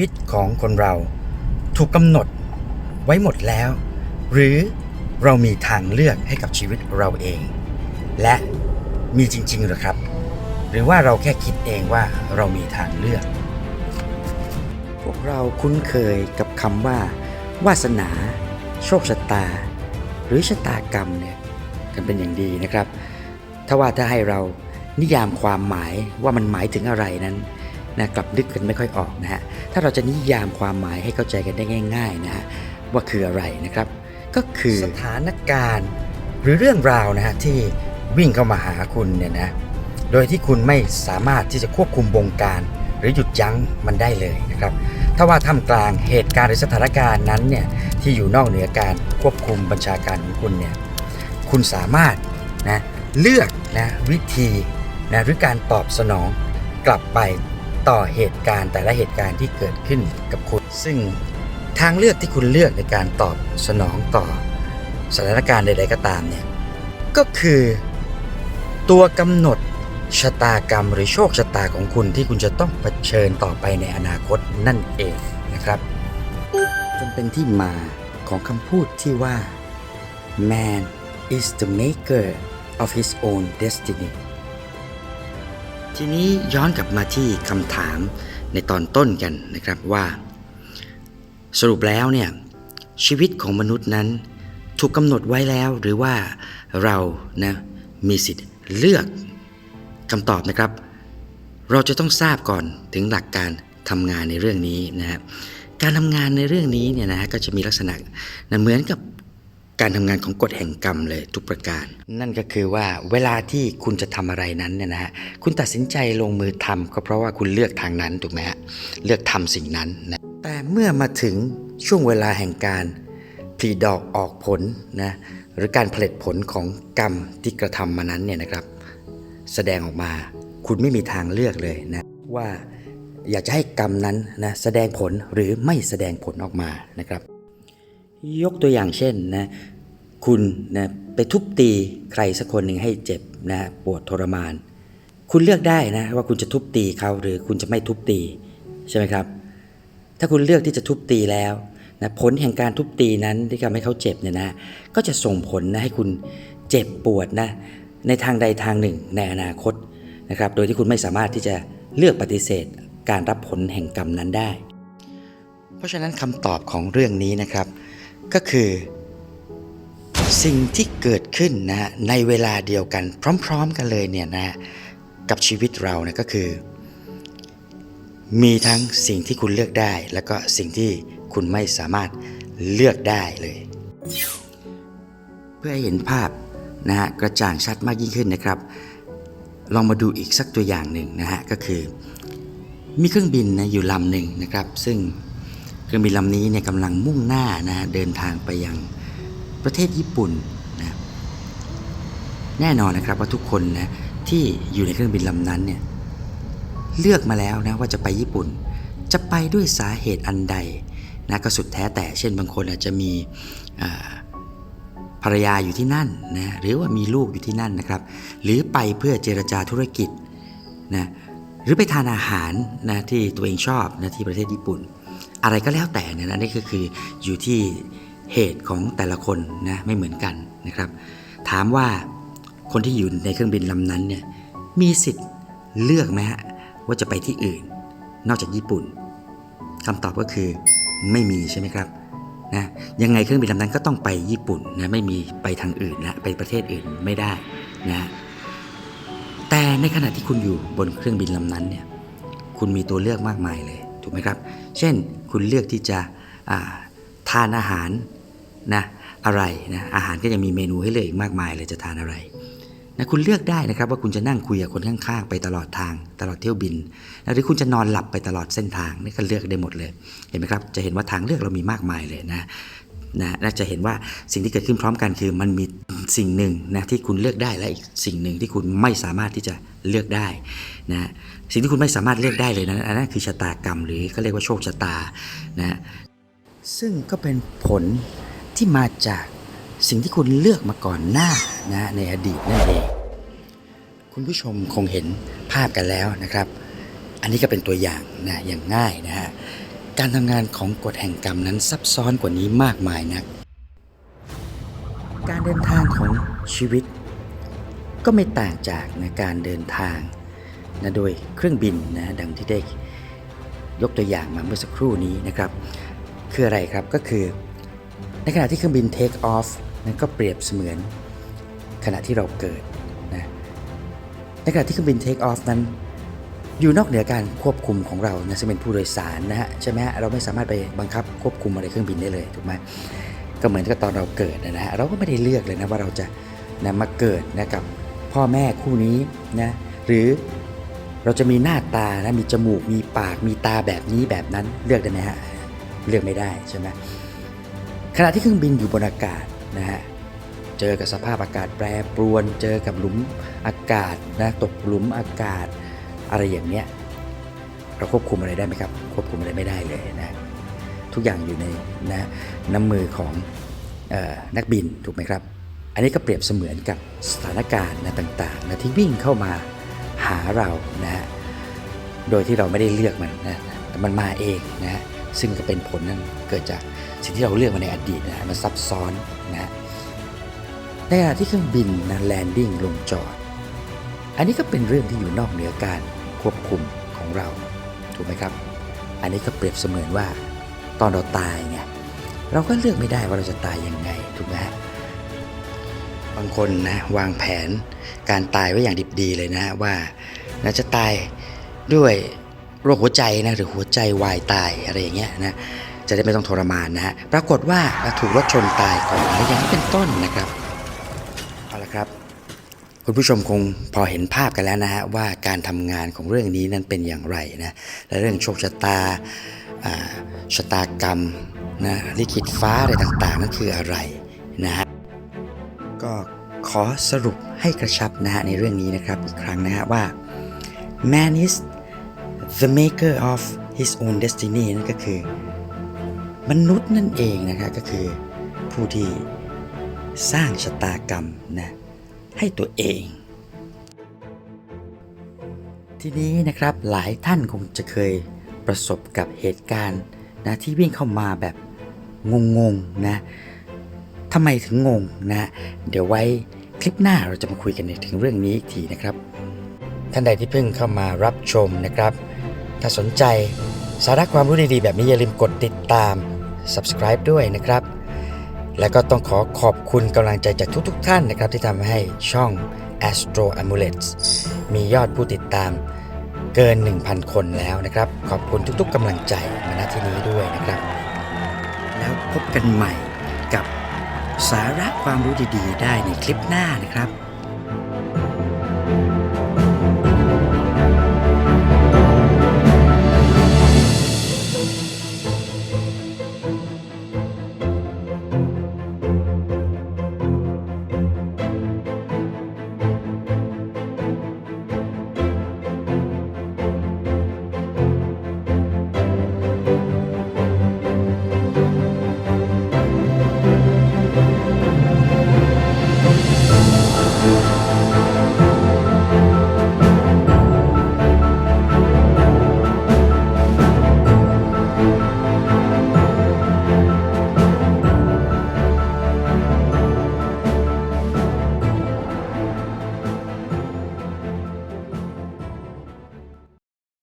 ชีวิตของคนเรา ถูกกำหนดไว้หมดแล้ว หรือเรามีทางเลือกให้กับชีวิตเราเอง และมีจริงๆหรือครับ หรือว่าเราแค่คิดเองว่าเรามีทางเลือก พวกเราคุ้นเคยกับคำว่า วาสนา โชคชะตา หรือชะตากรรมเนี่ยกันเป็นอย่างดีนะครับ ถ้าว่าถ้าให้เรานิยามความหมายว่ามันหมายถึงอะไรนั้น นะกลับนึกกันไม่ค่อยออกนะฮะถ้าเราจะนิยามความหมายให้เข้าใจกันได้ง่าย ๆนะฮะว่าคืออะไรนะครับ ก็คือสถานการณ์ หรือเรื่องราวนะฮะที่วิ่งเข้ามาหาคุณเนี่ยนะโดยที่คุณไม่สามารถที่จะควบคุมบงการ หรือหยุดยั้งมันได้เลยนะครับถ้าว่าท่ามกลางเหตุการณ์หรือสถานการณ์นั้นเนี่ยที่อยู่นอกเหนือการควบคุมบัญชาการของคุณเนี่ยคุณสามารถนะเลือกนะวิธีนะหรือการตอบสนองกลับไป ต่อเหตุการณ์แต่ละเหตุการณ์ที่เกิดขึ้นกับคุณ ซึ่งทางเลือกที่คุณเลือกในการตอบสนองต่อสถานการณ์ใด ๆ ก็ตามเนี่ยก็คือตัวกำหนดชะตากรรมหรือโชคชะตาของคุณที่คุณจะต้องเผชิญต่อไปในอนาคตนั่นเองนะครับ จนเป็นที่มาของคำพูดที่ว่า man is the maker of his own destiny ทีนี้ย้อนกลับมาที่คำถามในตอนต้นกันนะครับว่า สรุปแล้วเนี่ยชีวิตของมนุษย์นั้น ถูกกำหนดไว้แล้วหรือว่าเรานะมีสิทธิ์เลือกคำตอบนะครับ เราจะต้องทราบก่อนถึงหลักการทำงานในเรื่องนี้นะครับการทำงานในเรื่องนี้เนี่ยนะฮะก็จะมีลักษณะนะเหมือนกับ การทำงานของกฎแห่งกรรมเลยทุกประการ นั่นก็คือว่าเวลาที่คุณจะทำอะไรนั้นเนี่ยนะฮะคุณตัดสินใจลงมือทำก็เพราะว่าคุณเลือกทางนั้นถูกไหมฮะเลือกทำสิ่งนั้นนะแต่เมื่อมาถึงช่วงเวลาแห่งการผลิดอกออกผลนะหรือการผลิตผลของกรรมที่กระทำมานั้นเนี่ยนะครับ แสดงออกมาคุณไม่มีทางเลือกเลยนะว่าอยากจะให้กรรมนั้นนะแสดงผลหรือไม่แสดงผลออกมานะครับ ยกตัวอย่างเช่นนะคุณนะไปทุบตีใครสักคนหนึ่งให้เจ็บนะปวดทรมาน คุณเลือกได้นะว่าคุณจะทุบตีเขาหรือคุณจะไม่ทุบตีใช่ไหมครับ ถ้าคุณเลือกที่จะทุบตีแล้วนะผลแห่งการทุบตีนั้นที่ทำให้เขาเจ็บเนี่ยนะก็จะส่งผลนะให้คุณเจ็บปวดนะในทางใดทางหนึ่งในอนาคตนะครับโดยที่คุณไม่สามารถที่จะเลือกปฏิเสธการรับผลแห่งกรรมนั้นได้ เพราะฉะนั้นคำตอบของเรื่องนี้นะครับ ก็คือ สิ่งที่เกิดขึ้นนะในเวลาเดียวกัน พร้อม ๆ กันเลยเนี่ยนะกับชีวิตเรานี่ยก็คือ มีทั้งสิ่งที่คุณเลือกได้ แล้วก็สิ่งที่คุณไม่สามารถเลือกได้เลย เพื่อให้เห็นภาพนะฮะกระจ่างชัดมากยิ่งขึ้นนะครับ ลองมาดูอีกสักตัวอย่างหนึ่งนะฮะก็คือ มีเครื่องบินนะอยู่ลำหนึ่งนะครับ ซึ่ง เครื่องบินลำนี้เนี่ยกำลังมุ่งหน้านะเดินทางไปยังประเทศญี่ปุ่นนะแน่นอนนะครับว่าทุกคนนะที่อยู่ในเครื่องบินลำนั้นเนี่ยเลือกมาแล้วนะว่าจะไปญี่ปุ่น จะไปด้วยสาเหตุอันใดนะก็สุดแท้แต่เช่นบางคนอาจจะมีภรรยาอยู่ที่นั่นนะหรือว่ามีลูกอยู่ที่นั่นนะครับ หรือไปเพื่อเจรจาธุรกิจนะหรือไปทานอาหารนะที่ตัวเองชอบนะที่ประเทศญี่ปุ่น อะไรก็แล้วแต่เนี่ยนะนี่ก็คืออยู่ที่เหตุของแต่ละคนนะไม่เหมือนกันนะครับ ถามว่าคนที่อยู่ในเครื่องบินลำนั้นเนี่ยมีสิทธิ์เลือกไหมฮะว่าจะไปที่อื่น นอกจากญี่ปุ่นคำตอบก็คือไม่มีใช่ไหมครับนะยังไงเครื่องบินลำนั้นก็ต้องไปญี่ปุ่นนะไม่มีไปทางอื่นนะไปประเทศอื่นไม่ได้นะแต่ในขณะที่คุณอยู่บนเครื่องบินลำนั้นเนี่ยคุณมีตัวเลือกมากมายเลย ถูกไหมครับ เช่นคุณเลือกที่จะทานอาหารนะอะไรนะอาหารก็ยังมีเมนูให้เลือกอีกมากมายเลยจะทานอะไรนะคุณเลือกได้นะครับว่าคุณจะนั่งคุยกับคนข้างๆ ไปตลอดทาง ตลอดเที่ยวบินนะหรือคุณจะนอนหลับไปตลอดเส้นทางนี่ก็เลือกได้หมดเลย เห็นไหมครับ จะเห็นว่าทางเลือกเรามีมากมายเลยนะ นะน่าจะเห็นว่าสิ่งที่เกิดขึ้นพร้อมกันคือมันมีสิ่งหนึ่งนะที่คุณเลือกได้และอีกสิ่งหนึ่งที่คุณไม่สามารถที่จะเลือกได้นะสิ่งที่คุณไม่สามารถเลือกได้เลยนะอันนั้นคือชะตากรรมหรือเขาเรียกว่าโชคชะตานะซึ่งก็เป็นผลที่มาจากสิ่งที่คุณเลือกมาก่อนหน้านะในอดีตนั่นเองคุณผู้ชมคงเห็นภาพกันแล้วนะครับ อันนี้ก็เป็นตัวอย่างนะอย่างง่ายนะฮะ การทำงานของกฎแห่งกรรมนั้นซับซ้อนกว่านี้มากมายนัก การเดินทางของชีวิต ก็ไม่ต่างจากนะการเดินทางนะโดยเครื่องบินนะดังที่ได้ยกตัวอย่างมาเมื่อสักครู่นี้นะครับ คืออะไรครับก็คือ ในขณะที่เครื่องบิน take off นั้นก็เปรียบเสมือนขณะที่เราเกิดนะในขณะที่เครื่องบิน take off นั้น อยู่นอกเหนือการควบคุมของเรานะซึ่งเป็นผู้โดยสารนะฮะใช่ไหมฮะเราไม่สามารถไปบังคับควบคุมอะไรเครื่องบินได้เลยถูกไหมก็เหมือนกับตอนเราเกิดนะฮะเราก็ไม่ได้เลือกเลยนะว่าเราจะนะมาเกิดนะกับพ่อแม่คู่นี้นะหรือเราจะมีหน้าตานะมีจมูกมีปากมีตาแบบนี้แบบนั้นเลือกได้ไหมฮะเลือกไม่ได้ใช่ไหมขณะที่เครื่องบินอยู่บนอากาศนะฮะเจอกับสภาพอากาศแปรปรวน เจอกับหลุมอากาศนะตกหลุมอากาศ อะไรอย่างเนี้ยเราควบคุมอะไรได้ไหมครับ ควบคุมอะไรไม่ได้เลยนะทุกอย่างอยู่ในนะน้ำมือของออนักบินถูกไหมครับ อันนี้ก็เปรียบเสมือนกับสถานการณ์นะต่างๆนะที่วิ่งเข้ามาหาเรานะฮะโดยที่เราไม่ได้เลือกมันนะแต่มันมาเองนะฮะซึ่งก็เป็นผลนั้นเกิดจากสิ่งที่เราเลือกมาในอดีตนะมันซับซ้อนนะฮะในขณะที่เครื่องบินนะแลนดิ้งลงจอด อันนี้ก็เป็นเรื่องที่อยู่นอกเหนือการ ควบคุมของเรา ถูกไหมครับ อันนี้ก็เปรียบเสมือนว่า ตอนเราตายไงเราก็เลือกไม่ได้ว่าเราจะตายยังไงถูกไหมบางคนนะวางแผนการตายไว้อย่างดิบดีเลยนะว่านะจะตายด้วยโรคหัวใจนะหรือหัวใจวายตายอะไรอย่างเงี้ยนะจะได้ไม่ต้องทรมานนะฮะปรากฏว่าถูกรถชนตายก่อนอะไรอย่างนี้เป็นต้นนะครับเอาละครับ คุณผู้ชมคงพอเห็นภาพกันแล้วนะฮะว่าการทำงานของเรื่องนี้นั้นเป็นอย่างไรนะและเรื่องโชคชะตาชะตากรรมนะลิขิตฟ้าอะไรต่างๆนั่นคืออะไรนะฮะก็ขอสรุปให้กระชับนะฮะในเรื่องนี้นะครับอีกครั้งนะฮะว่า man is the maker of his own destiny นั่นก็คือ มนุษย์นั่นเองนะครับก็คือผู้ที่สร้างชะตากรรมนะ ให้ตัวเอง ทีนี้นะครับหลายท่านคงจะเคยประสบกับเหตุการณ์นะที่วิ่งเข้ามาแบบงงๆนะทำไมถึงงงนะ เดี๋ยวไว้คลิปหน้าเราจะมาคุยกันถึงเรื่องนี้อีกทีนะครับ ท่านใดที่เพิ่งเข้ามารับชมนะครับ ถ้าสนใจสาระความรู้ดีๆ แบบนี้อย่าลืมกดติดตาม subscribe ด้วยนะครับ และก็ต้องขอขอบคุณกำลังใจจากทุกๆทท่านนะครับที่ทำให้ช่อง Astro Amulets มียอดผู้ติดตามเกิน 1,000 คนแล้วนะครับ ขอบคุณทุกๆกำลังใจมาณที่นี้ด้วยนะครับ แล้วพบกันใหม่กับสาระความรู้ดีๆ ได้ในคลิปหน้านะครับ